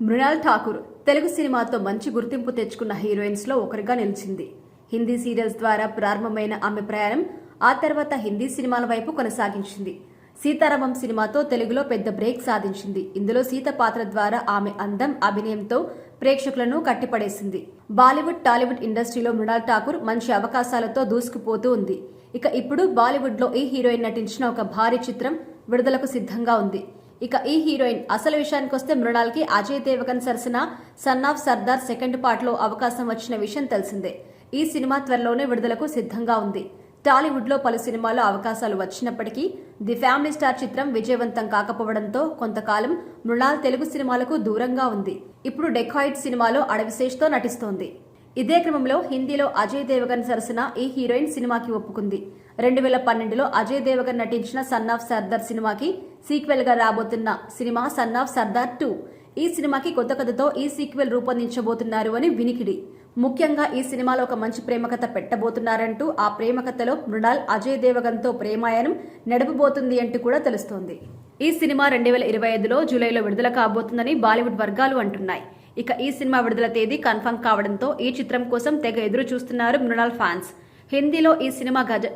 మృణాల్ ఠాకూర్ తెలుగు సినిమాతో మంచి గుర్తింపు తెచ్చుకున్న హీరోయిన్స్లో ఒకరిగా నిలిచింది. హిందీ సీరియల్స్ ద్వారా ప్రారంభమైన ఆమె ప్రయాణం ఆ తర్వాత హిందీ సినిమాల వైపు కొనసాగించింది. సీతారామం సినిమాతో తెలుగులో పెద్ద బ్రేక్ సాధించింది. ఇందులో సీత పాత్ర ద్వారా ఆమె అందం అభినయంతో ప్రేక్షకులను కట్టిపడేసింది. బాలీవుడ్ టాలీవుడ్ ఇండస్ట్రీలో మృణాల్ ఠాకూర్ మంచి అవకాశాలతో దూసుకుపోతూ ఉంది. ఇక ఇప్పుడు బాలీవుడ్లో ఈ హీరోయిన్ నటించిన ఒక భారీ చిత్రం విడుదలకు సిద్ధంగా ఉంది. ఇక ఈ హీరోయిన్ అసలు విషయానికి వస్తే మృణాల్కి అజయ్ దేవగన్ సరసన సన్ ఆఫ్ సర్దార్ సెకండ్ పార్ట్లో అవకాశం వచ్చిన విషయం తెలిసిందే. ఈ సినిమా త్వరలోనే విడుదలకు సిద్ధంగా ఉంది. టాలీవుడ్లో పలు సినిమాల్లో అవకాశాలు వచ్చినప్పటికీ ది ఫ్యామిలీ స్టార్ చిత్రం విజయవంతం కాకపోవడంతో కొంతకాలం మృణాల్ తెలుగు సినిమాలకు దూరంగా ఉంది. ఇప్పుడు డెకాయిడ్ సినిమాలో అడవిశేష్తో నటిస్తోంది. ఇదే క్రమంలో హిందీలో అజయ్ దేవగన్ సరసన ఈ హీరోయిన్ సినిమాకి ఒప్పుకుంది. రెండు వేల పన్నెండులో అజయ్ దేవగన్ నటించిన సన్ ఆఫ్ సర్దార్ సినిమాకి సీక్వెల్గా రాబోతున్న సినిమా సన్ ఆఫ్ సర్దార్ టూ. ఈ సినిమాకి కొత్త కథతో ఈ సీక్వెల్ రూపొందించబోతున్నారు అని వినికిడి. ముఖ్యంగా ఈ సినిమాలో ఒక మంచి ప్రేమకథ పెట్టబోతున్నారంటూ ఆ ప్రేమకథలో మృణాల్ అజయ్ దేవగన్తో ప్రేమాయణం నడపబోతుంది అంటూ కూడా తెలుస్తోంది. ఈ సినిమా రెండు వేల ఇరవై ఐదులో జూలైలో విడుదల కాబోతుందని బాలీవుడ్ వర్గాలు అంటున్నాయి. ఇక ఈ సినిమా విడుదల తేదీ కన్ఫర్మ్ కావడంతో ఈ చిత్రం కోసం తెగ ఎదురు చూస్తున్నారు మృణాల్ ఫ్యాన్స్. హిందీలో ఈ సినిమా గజ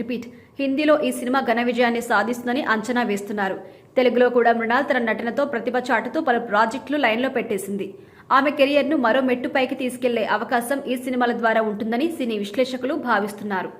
రిపీట్ హిందీలో ఈ సినిమా ఘన విజయాన్ని సాధిస్తుందని అంచనా వేస్తున్నారు. తెలుగులో కూడా మృణాల్ తన నటనతో ప్రతిభ చాటుతూ పలు ప్రాజెక్టులు లైన్లో పెట్టేసింది. ఆమె కెరియర్ను మరో మెట్టుపైకి తీసుకెళ్ళే అవకాశం ఈ సినిమాల ద్వారా ఉంటుందని సినీ విశ్లేషకులు భావిస్తున్నారు.